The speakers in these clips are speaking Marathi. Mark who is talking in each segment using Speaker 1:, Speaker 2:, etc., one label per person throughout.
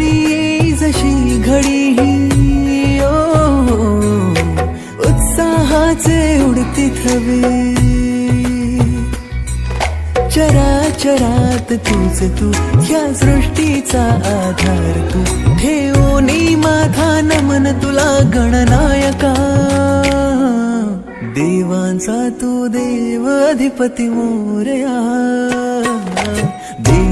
Speaker 1: येई जशी घडी ओ उत्साहाचे उडती थवे. चराचरात तूच तू ह्या सृष्टीचा आधार तू. ठेवणी माझा नमन तुला गणनायका. देवांचा तू देव अधिपती मोरया.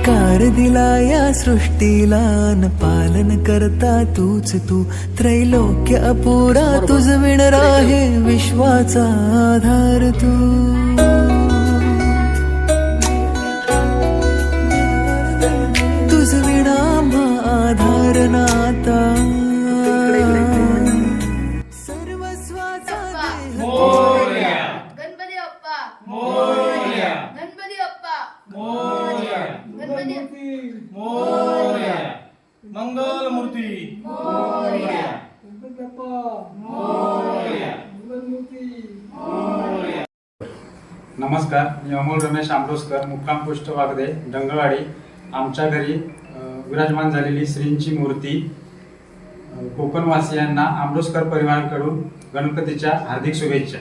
Speaker 1: आकार दिला या सृष्टीला. न पालन करता तूच तू. त्रैलोक्य अपुरा तुझ विण राहे विश्वाचा आधार तू. तुझ विणा आम्हा आधार नाता. सर्वस्वाचा देह
Speaker 2: गणपती बाप्पा गणपती बाप्पा गणपती
Speaker 3: मंगल मूर्ती नमस्कार मी अमोल रमेश आंबोसकर मुक्काम पोस्ट वागदे डंगळवाडी. आमच्या घरी विराजमान झालेली श्रींची मूर्ती कोकणवासियांना आंबोसकर परिवाराकडून गणपतीच्या हार्दिक शुभेच्छा.